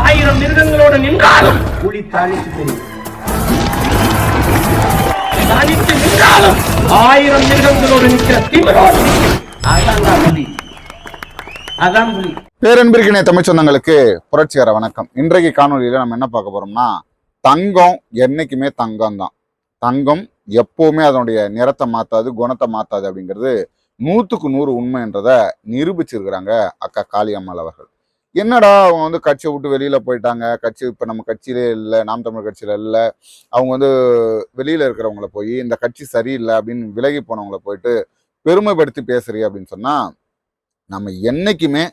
ஆயிரம் மிருகங்களோடு நின்றாலும் புலி தனித்து தெரியும் தனித்து நின்றாலும் ஆயிரம் மிருகங்களோடு நிற்கிற திமிரோடு நிற்கும். அதான் புலி. அதான் புலி. பேரன்பிற்கினை தமிழ் சொந்தங்களுக்கு புரட்சிகர வணக்கம். இன்றைக்கு காணொலியில நம்ம என்ன பார்க்க போறோம்னா தங்கம் என்னைக்குமே தங்கம் தான் தங்கம் எப்பவுமே அதனுடைய நிறத்தை மாத்தாது குணத்தை மாத்தாது அப்படிங்கிறது நூத்துக்கு நூறு உண்மைன்றத நிரூபிச்சிருக்கிறாங்க அக்கா காளியம்மாள் அவர்கள். என்னடா அவங்க வந்து கட்சியை விட்டு வெளியில் போயிட்டாங்க? கட்சி இப்போ நம்ம கட்சியிலே இல்லை நாம் தமிழ் கட்சியில் இல்லை. அவங்க வந்து வெளியில் இருக்கிறவங்கள போய் இந்த கட்சி சரியில்லை அப்படின்னு விலகி போனவங்கள போயிட்டு பெருமைப்படுத்தி பேசுறீ அப்படின்னு சொன்னால் நம்ம என்றைக்குமே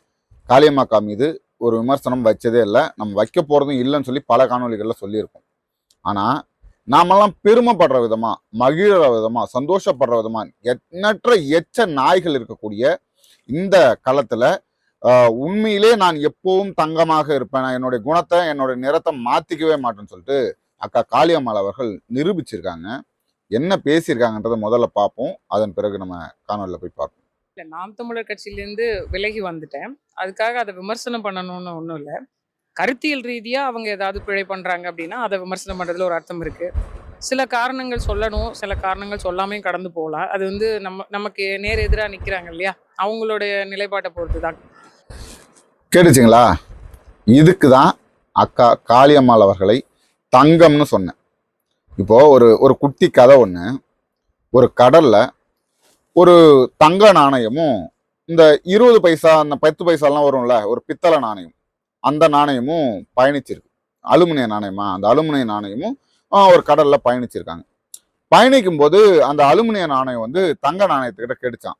காளியம்மாக்கா மீது ஒரு விமர்சனம் வச்சதே இல்லை. நம்ம வைக்க போகிறதும் இல்லைன்னு சொல்லி பல காணொலிகளில் சொல்லியிருக்கோம். ஆனால் நாமெல்லாம் பெருமைப்படுற விதமாக மகிழற விதமாக சந்தோஷப்படுற விதமாக எண்ணற்ற எச்ச நாய்கள் இருக்கக்கூடிய இந்த காலத்தில் உண்மையிலே நான் எப்பவும் தங்கமாக இருப்பேன். நான் என்னுடைய குணத்தை என்னுடைய நிறத்தை மாற்றிக்கவே மாட்டேன்னு சொல்லிட்டு அக்கா காளியம்மாள் அவர்கள் நிரூபிச்சிருக்காங்க. என்ன பேசியிருக்காங்கன்றதை முதல்ல பார்ப்போம். அதன் பிறகு நம்ம காணொலியில் போய் பார்ப்போம். இல்லை நாம் தமிழர் கட்சியிலேருந்து விலகி வந்துட்டேன். அதுக்காக அதை விமர்சனம் பண்ணணும்னு ஒன்றும் இல்லை. கருத்தியல் ரீதியாக அவங்க ஏதாவது பிழை பண்ணுறாங்க அப்படின்னா அதை விமர்சனம் பண்ணுறதுல ஒரு அர்த்தம் இருக்குது சில காரணங்கள் சொல்லணும் சில காரணங்கள் சொல்லாமையும் கடந்து போகலாம். அது வந்து நம்ம நமக்கு நேர் எதிராக நிற்கிறாங்க இல்லையா? அவங்களுடைய நிலைப்பாட்டை பொறுத்து தான் கேட்டுச்சிங்களா? இதுக்கு தான் அக்கா காளியம்மாள் அவர்களை தங்கம்னு சொன்னேன். இப்போ ஒரு ஒரு குட்டி கதை ஒன்று ஒரு கடலில் ஒரு தங்க நாணயமும் இந்த இருபது பைசா அந்த பத்து பைசாலாம் வரும்ல ஒரு பித்தளை நாணயம். அந்த நாணயமும் பயணிச்சிருக்கு. அலுமினிய நாணயமா? அந்த அலுமினிய நாணயமும் ஒரு கடலில் பயணிச்சிருக்காங்க. பயணிக்கும் போது அந்த அலுமினிய நாணயம் வந்து தங்க நாணயத்துக்கிட்ட கெடுச்சான்.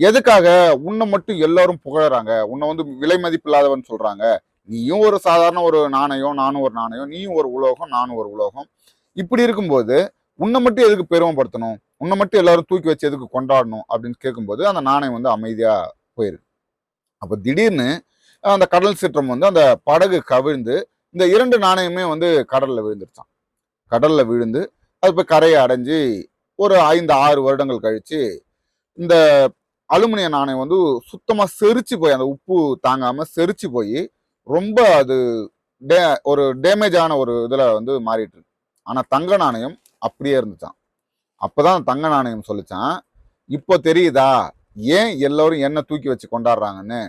எதுக்காக உன்னை மட்டும் எல்லாரும் புகழறாங்க? உன்னை வந்து விலை மதிப்பில்லாதவன் சொல்றாங்க. நீயும் ஒரு சாதாரண ஒரு நாணயம் நானும் ஒரு நாணயம் நீயும் ஒரு உலோகம் நானும் ஒரு உலோகம். இப்படி இருக்கும்போது உன்னை மட்டும் எதுக்கு பெருமைப்படுத்தணும்? உன்னை மட்டும் எல்லாரும் தூக்கி வச்சு எதுக்கு கொண்டாடணும்? அப்படின்னு கேட்கும்போது அந்த நாணயம் வந்து அமைதியா போயிருக்கு அப்போ திடீர்னு அந்த கடல் சீற்றம் வந்து அந்த படகு கவிழ்ந்து இந்த இரண்டு நாணயமே வந்து கடல்ல விழுந்துருச்சான் கடல்ல விழுந்து அது போய் கரையை அடைஞ்சு ஒரு ஐந்து ஆறு வருடங்கள் கழிச்சு இந்த அலுமினிய நாணயம் வந்து சுத்தமாக செரிச்சு போய் அந்த உப்பு தாங்காமல் செரிச்சு போய் ரொம்ப அது டே ஒரு டேமேஜான ஒரு இதில் வந்து மாறிட்டு இருக்கு. ஆனால் தங்க நாணயம் அப்படியே இருந்துச்சான் அப்போ தான் தங்க நாணயம் சொல்லிச்சான் இப்போ தெரியுதா? ஏன் எல்லோரும் என்ன தூக்கி வச்சு கொண்டாடுறாங்கன்னு?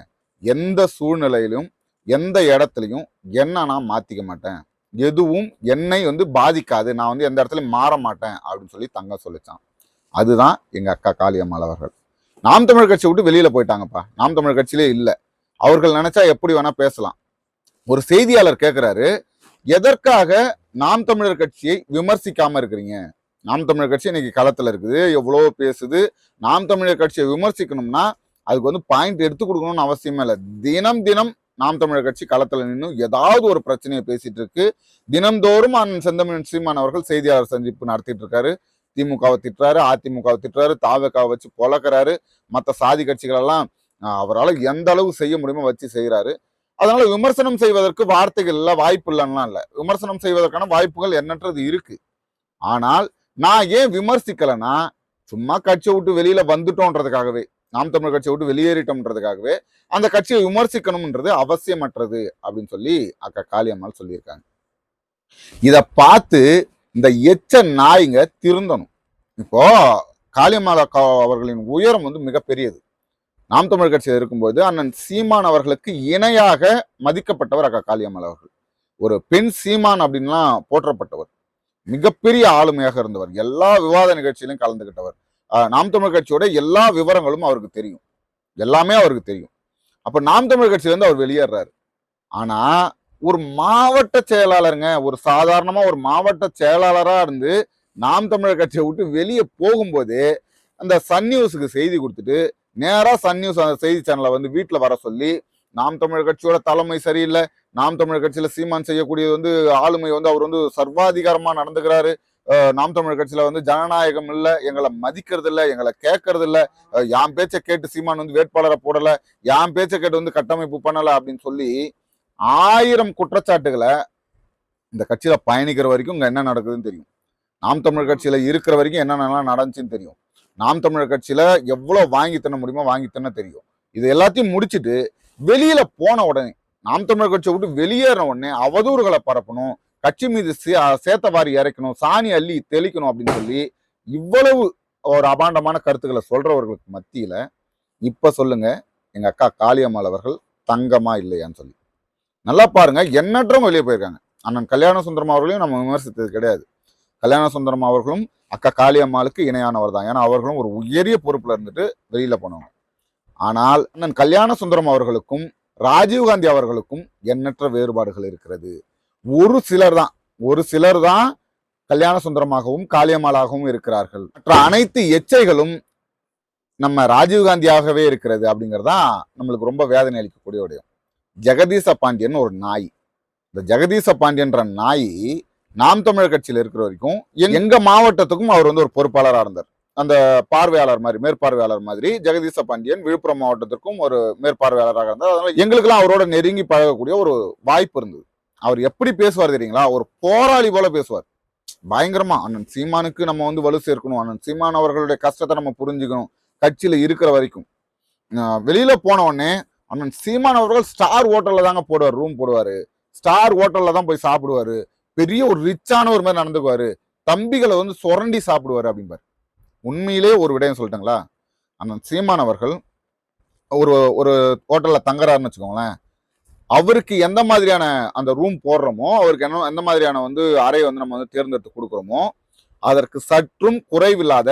எந்த சூழ்நிலையிலும் எந்த இடத்துலையும் என்ன நான் மாற்றிக்க மாட்டேன்? எதுவும் என்னை வந்து பாதிக்காது. நான் வந்து எந்த இடத்துலையும் மாற மாட்டேன். அப்படின்னு சொல்லி தங்க சொல்லிச்சான் அதுதான் எங்கள் அக்கா காளியம்மாள் அவர்கள். நாம் தமிழ் கட்சி விட்டு வெளியில போயிட்டாங்கப்பா. நாம் தமிழ் கட்சியிலே இல்லை. அவர்கள் நினைச்சா எப்படி வேணா பேசலாம். ஒரு செய்தியாளர் கேட்கிறாரு எதற்காக நாம் தமிழர் கட்சியை விமர்சிக்காம இருக்கிறீங்க? நாம் தமிழர் கட்சி இன்னைக்கு களத்துல இருக்குது எவ்வளோ பேசுது. நாம் தமிழர் கட்சியை விமர்சிக்கணும்னா அதுக்கு வந்து பாயிண்ட் எடுத்து கொடுக்கணும்னு அவசியமே இல்லை. தினம் தினம் நாம் தமிழர் கட்சி களத்துல நின்று ஏதாவது ஒரு பிரச்சனையை பேசிட்டு இருக்கு. தினம்தோறும் அண்ணன் செந்தமிழன் சீமான் அவர்கள் செய்தியாளர் சந்திப்பு நடத்திட்டு இருக்காரு. திமுகவை திட்டுறாரு அதிமுகவை திட்டுறாரு தாவக்காவை வச்சு பொழக்கிறாரு. மற்ற சாதி கட்சிகளெல்லாம் அவரால் எந்த அளவு செய்ய முடியுமோ வச்சு செய்கிறாரு அதனால விமர்சனம் செய்வதற்கு வார்த்தைகள் இல்லை வாய்ப்பு இல்லைன்னா இல்லை. விமர்சனம் செய்வதற்கான வாய்ப்புகள் எண்ணற்றது இருக்கு. ஆனால் நான் ஏன் விமர்சிக்கலைன்னா சும்மா கட்சியை விட்டு வெளியில வந்துட்டோன்றதுக்காகவே நாம் தமிழ் கட்சியை விட்டு வெளியேறிட்டோம்ன்றதுக்காகவே அந்த கட்சியை விமர்சிக்கணும்ன்றது அவசியமற்றது அப்படின்னு சொல்லி அக்கா காளியம்மாள் சொல்லியிருக்காங்க. இதை பார்த்து இந்த எச்ச நாய்ங்க திருந்தணும். இப்போ காளியமாலா அவர்களின் உயரம் வந்து மிகப்பெரியது நாம் தமிழ் கட்சியில் இருக்கும்போது அண்ணன் சீமான் அவர்களுக்கு இணையாக மதிக்கப்பட்டவர் அக்கா காளியம்மாள் அவர்கள். ஒரு பெண் சீமான் அப்படின்லாம் போற்றப்பட்டவர். மிகப்பெரிய ஆளுமையாக இருந்தவர். எல்லா விவாத நிகழ்ச்சியிலும் கலந்துகிட்டவர். நாம் தமிழ் கட்சியோட எல்லா விவரங்களும் அவருக்கு தெரியும். எல்லாமே அவருக்கு தெரியும். அப்போ நாம் தமிழ் கட்சியிலேருந்து அவர் வெளியேறாரு. ஆனால் ஒரு மாவட்ட செயலாளருங்க ஒரு சாதாரணமாக ஒரு மாவட்ட செயலாளராக இருந்து நாம் தமிழர் கட்சியை விட்டு வெளியே போகும்போதே அந்த சன் நியூஸுக்கு செய்தி கொடுத்துட்டு நேராக சன் நியூஸ் அந்த செய்தி சேனலை வந்து வீட்டில் வர சொல்லி நாம் தமிழர் கட்சியோட தலைமை சரியில்லை நாம் தமிழர் கட்சியில் சீமான் செய்யக்கூடியது வந்து ஆளுமை வந்து அவர் வந்து சர்வாதிகாரமாக நடந்துக்கிறாரு நாம் தமிழர் கட்சியில் வந்து ஜனநாயகம் இல்லை எங்களை மதிக்கிறது இல்லை எங்களை கேட்கறது இல்லை என் பேச்சை கேட்டு சீமான் வந்து வேட்பாளரை போடலை என் பேச்சை கேட்டு வந்து கட்டமைப்பு பண்ணலை அப்படின்னு சொல்லி ஆயிரம் குற்றச்சாட்டுகளை இந்த கட்சியில் பயணிக்கிற வரைக்கும் இங்கே என்ன நடக்குதுன்னு தெரியும். நாம் தமிழர் கட்சியில் இருக்கிற வரைக்கும் என்னென்னலாம் நடந்துச்சுன்னு தெரியும். நாம் தமிழர் கட்சியில் எவ்வளோ வாங்கி தர முடியுமோ வாங்கி தெரியும். இது எல்லாத்தையும் முடிச்சுட்டு வெளியில் போன உடனே நாம் தமிழர் கட்சியை விட்டு வெளியேறின உடனே அவதூறுகளை பரப்பணும் கட்சி மீது சே- சேத்த வாரி இறைக்கணும் சாணி அள்ளி தெளிக்கணும் அப்படின்னு சொல்லி இவ்வளவு ஒரு அபாண்டமான கருத்துக்களை சொல்றவர்களுக்கு மத்தியில இப்ப சொல்லுங்க எங்க அக்கா காளியம்மாள் அவர்கள் தங்கமா இல்லையான்னு சொல்லி. நல்லா பாருங்க. எண்ணற்றவங்க வெளியே போயிருக்காங்க. அண்ணன் கல்யாண சுந்தரம் அவர்களையும் நம்ம விமர்சித்தது கிடையாது. கல்யாண சுந்தரம் அவர்களும் அக்கா காளியம்மாளுக்கு இணையானவர் தான். ஏன்னா அவர்களும் ஒரு உயரிய பொறுப்பில் இருந்துட்டு வெளியில் போனவங்க. ஆனால் அண்ணன் கல்யாண சுந்தரம் அவர்களுக்கும் ராஜீவ்காந்தி அவர்களுக்கும் எண்ணற்ற வேறுபாடுகள் இருக்கிறது. ஒரு சிலர் தான். ஒரு சிலர் தான் கல்யாண சுந்தரமாகவும் காளியம்மாளாகவும் இருக்கிறார்கள். மற்ற அனைத்து எச்சைகளும் நம்ம ராஜீவ்காந்தியாகவே இருக்கிறது அப்படிங்கிறதான் நம்மளுக்கு ரொம்ப வேதனை அளிக்கக்கூடிய விடயம். ஜெகதீச பாண்டியன் ஒரு நாய். இந்த ஜெகதீச பாண்டியன்ற நாய் நாம் தமிழர் கட்சியில் இருக்கிற வரைக்கும் எங்க- மாவட்டத்துக்கும் அவர் வந்து ஒரு பொறுப்பாளராக இருந்தார். அந்த பார்வையாளர் மாதிரி மேற்பார்வையாளர் மாதிரி ஜெகதீச பாண்டியன் விழுப்புரம் மாவட்டத்திற்கும் ஒரு மேற்பார்வையாளராக இருந்தார். அதனால எங்களுக்கெல்லாம் அவரோட நெருங்கி பழகக்கூடிய ஒரு வாய்ப்பு இருந்தது. அவர் எப்படி பேசுவார் தெரியுங்களா? ஒரு போராளி போல பேசுவார். பயங்கரமா அண்ணன் சீமானுக்கு நம்ம வந்து வலு சேர்க்கணும் அண்ணன் சீமான் அவர்களுடைய கஷ்டத்தை நம்ம புரிஞ்சுக்கணும் கட்சியில இருக்கிற வரைக்கும். வெளியில போன உடனே அண்ணன் சீமான் அவர்கள் ஸ்டார் ஹோட்டலில் தாங்க போடுவார் ரூம் போடுவார். ஸ்டார் ஹோட்டலில் தான் போய் சாப்பிடுவார். பெரிய ஒரு ரிச்சான ஒரு மாதிரி நடந்துக்குவார். தம்பிகளை வந்து சுரண்டி சாப்பிடுவார் அப்படிம்பாரு. உண்மையிலே ஒரு விடயம் சொல்லிட்டுங்களா? அண்ணன் சீமான் அவர்கள் ஒரு ஒரு ஹோட்டலில் தங்குறாருன்னு வச்சுக்கோங்களேன். அவருக்கு எந்த மாதிரியான அந்த ரூம் போடுறோமோ அவருக்கு என்ன எந்த மாதிரியான வந்து அறையை வந்து நம்ம வந்து தேர்ந்தெடுத்து கொடுக்குறோமோ அதற்கு சற்றும் குறைவில்லாத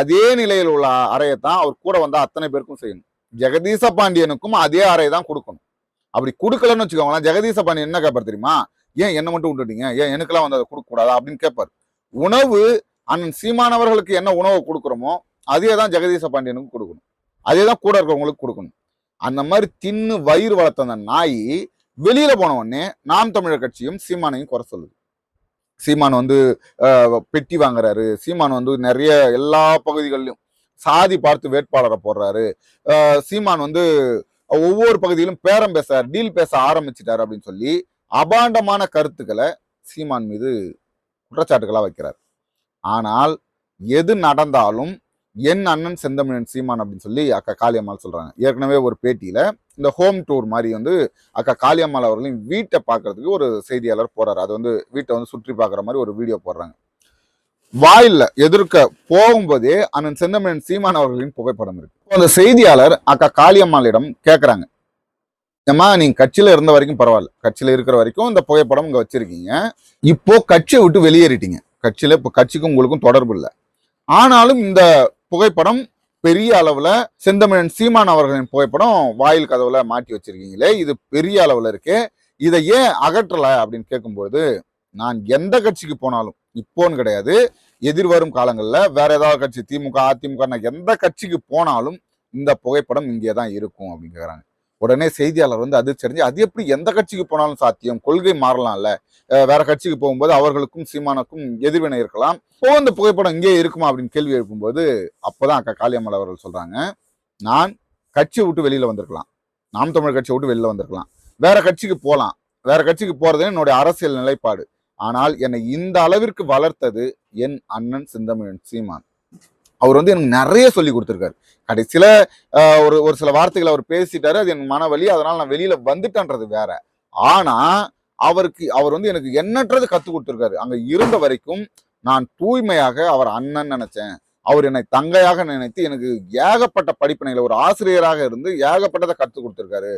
அதே நிலையில் உள்ள அறையை தான் அவர் கூட வந்து அத்தனை பேருக்கும் செய்யணும். ஜெகதீச பாண்டியனுக்கும் அதே அறை தான் கொடுக்கணும். அப்படி கொடுக்கலன்னு வச்சுக்கோங்களேன் ஜெகதீச பாண்டியன் என்ன கேட்பார் தெரியுமா? ஏன் என்ன மட்டும் விட்டுட்டீங்க? ஏன் எனக்கெல்லாம் வந்து அதை கொடுக்கக்கூடாதா? அப்படின்னு கேட்பார் உணவு அண்ணன் சீமானவர்களுக்கு என்ன உணவை கொடுக்குறோமோ அதே தான் ஜெகதீச பாண்டியனுக்கு கொடுக்கணும். அதே தான் கூட இருக்கிறவங்களுக்கு கொடுக்கணும். அந்த மாதிரி தின்னு வயிறு வளர்த்த அந்த நாய் வெளியில போன உடனே நாம் தமிழர் கட்சியும் சீமானையும் குறை சொல்லுது. சீமான் வந்து பெட்டி வாங்குறாரு. சீமான் வந்து நிறைய எல்லா பகுதிகளிலும் சாதி பார்த்து வேட்பாளரை போடுறாரு. சீமான் வந்து ஒவ்வொரு பகுதியிலும் பேரம் பேச டீல் பேச ஆரம்பிச்சிட்டாரு அப்படின்னு சொல்லி அபாண்டமான கருத்துக்களை சீமான் மீது குற்றச்சாட்டுகளாக வைக்கிறார். ஆனால் எது நடந்தாலும் என் அண்ணன் செந்தமிழன் சீமான் அப்படின்னு சொல்லி அக்கா காளியம்மாள் சொல்கிறாங்க ஏற்கனவே ஒரு பேட்டியில் இந்த ஹோம் டூர் மாதிரி வந்து அக்கா காளியம்மாள் அவர்களையும் வீட்டை பார்க்கறதுக்கு ஒரு செய்தியாளர் போறாரு. அது வந்து வீட்டை வந்து சுற்றி பார்க்குற மாதிரி ஒரு வீடியோ போடுறாங்க. வாயில்ல எதிர்க்க போகும்போதே அண்ணன் செந்தமிழன் சீமான் அவர்களின் புகைப்படம் இருக்கு. அந்த செய்தியாளர் அக்கா காளியம்மாளிடம் கேட்குறாங்க ஏம்மா நீங்க கட்சியில இருந்த வரைக்கும் பரவாயில்ல. கட்சியில இருக்கிற வரைக்கும் இந்த புகைப்படம் இங்க வச்சிருக்கீங்க. இப்போ கட்சியை விட்டு வெளியேறிட்டீங்க. கட்சியில இப்போ கட்சிக்கும் உங்களுக்கும் தொடர்பு இல்லை. ஆனாலும் இந்த புகைப்படம் பெரிய அளவுல செந்தமிழன் சீமான் அவர்களின் புகைப்படம் வாயில் கதவுல மாட்டி வச்சிருக்கீங்களே இது பெரிய அளவுல இருக்கு இதை ஏன் அகற்றல அப்படின்னு கேட்கும்போது நான் எந்த கட்சிக்கு போனாலும் இப்போன்னு கிடையாது. எதிர்வரும் காலங்களில் வேற ஏதாவது கட்சி திமுக அதிமுக நான் எந்த கட்சிக்கு போனாலும் இந்த புகைப்படம் இங்கே தான் இருக்கும் அப்படின்னு உடனே செய்தியாளர் வந்து அது தெரிஞ்சு அது எப்படி எந்த கட்சிக்கு போனாலும் சாத்தியம்? கொள்கை மாறலாம்ல. வேற கட்சிக்கு போகும்போது அவர்களுக்கும் சீமானுக்கும் எதிர்வினை இருக்கலாம். இப்போ இந்த புகைப்படம் இங்கே இருக்குமா அப்படின்னு கேள்வி எழுப்பும்போது அப்போதான் அக்கா காளியம்மாள் அவர்கள் சொல்றாங்க நான் கட்சியை விட்டு வெளியில வந்திருக்கலாம். நாம் தமிழ் கட்சியை விட்டு வெளியில வந்திருக்கலாம். வேற கட்சிக்கு போகலாம் வேற கட்சிக்கு போறது என்னுடைய அரசியல் நிலைப்பாடு. ஆனால் என்னை இந்த அளவிற்கு வளர்த்தது என் அண்ணன் சிந்தமிழன் சீமான். அவர் வந்து எனக்கு நிறைய சொல்லி கொடுத்துருக்காரு. கடைசியில் ஒரு ஒரு சில வார்த்தைகளை அவர் பேசிட்டாரு அது என் மனவலி அதனால் நான் வெளியில் வந்துட்டேன்றது வேற. ஆனால் அவருக்கு அவர் வந்து எனக்கு எண்ணற்றது கற்றுக் கொடுத்துருக்காரு. அங்கே இருந்த வரைக்கும் நான் தூய்மையாக அவர் அண்ணன் நினைச்சேன். அவர் என்னை தங்கையாக நினைத்து எனக்கு ஏகப்பட்ட படிப்பினைகளை ஒரு ஆசிரியராக இருந்து ஏகப்பட்டதை கற்றுக் கொடுத்துருக்காரு.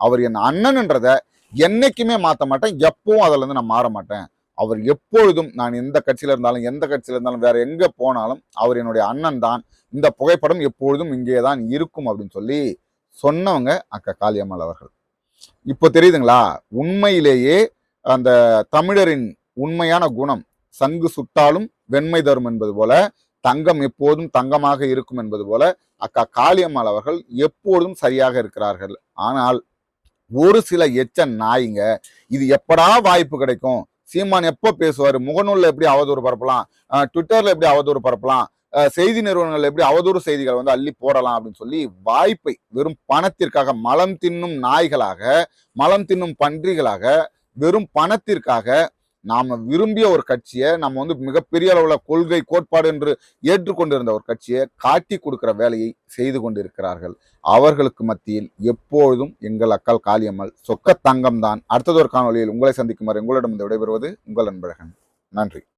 அவர் என் அண்ணன்ன்றதை என்னைக்குமே மாற்ற மாட்டேன். எப்பவும் அதுலேருந்து நான் மாற மாட்டேன். அவர் எப்பொழுதும் நான் எந்த கட்சியில் இருந்தாலும் எந்த கட்சியில் இருந்தாலும் வேற எங்கே போனாலும் அவர் என்னுடைய அண்ணன் தான். இந்த புகைப்படம் எப்பொழுதும் இங்கே தான் இருக்கும் அப்படின்னு சொல்லி சொன்னவங்க அக்கா காளியம்மாள் அவர்கள். இப்போ தெரியுதுங்களா? உண்மையிலேயே அந்த தமிழரின் உண்மையான குணம் சங்கு சுட்டாலும் வெண்மை தரும் என்பது போல தங்கம் எப்போதும் தங்கமாக இருக்கும் என்பது போல அக்கா காளியம்மாள் அவர்கள் எப்போதும் சரியாக இருக்கிறார்கள். ஆனால் ஒரு சில எச்ச நாய்ங்க இது எப்படா வாய்ப்பு கிடைக்கும்? சீமான் எப்போ பேசுவார்? முகநூலில் எப்படி அவதூறு பரப்பலாம்? ட்விட்டரில் எப்படி அவதூறு பரப்பலாம்? செய்தி நிறுவனங்கள் எப்படி அவதூறு செய்திகளை வந்து அள்ளி போடலாம் அப்படின்னு சொல்லி வாய்ப்பை வெறும் பணத்திற்காக மலம் தின்னும் நாய்களாக மலம் தின்னும் பன்றிகளாக வெறும் பணத்திற்காக நாம் விரும்பிய ஒரு கட்சியை நம்ம வந்து மிகப்பெரிய அளவில் கொள்கை கோட்பாடு என்று ஏற்றுக்கொண்டிருந்த ஒரு கட்சியை காட்டி கொடுக்கிற வேலையை செய்து கொண்டிருக்கிறார்கள். அவர்களுக்கு மத்தியில் எப்பொழுதும் எங்கள் அக்கால் காளியம்மல் சொக்க தங்கம் தான் அடுத்ததொரு காணொலியில் உங்களை சந்திக்கும் வரை உங்களிடம் விடைபெறுவது உங்கள் அன்பழகன். நன்றி.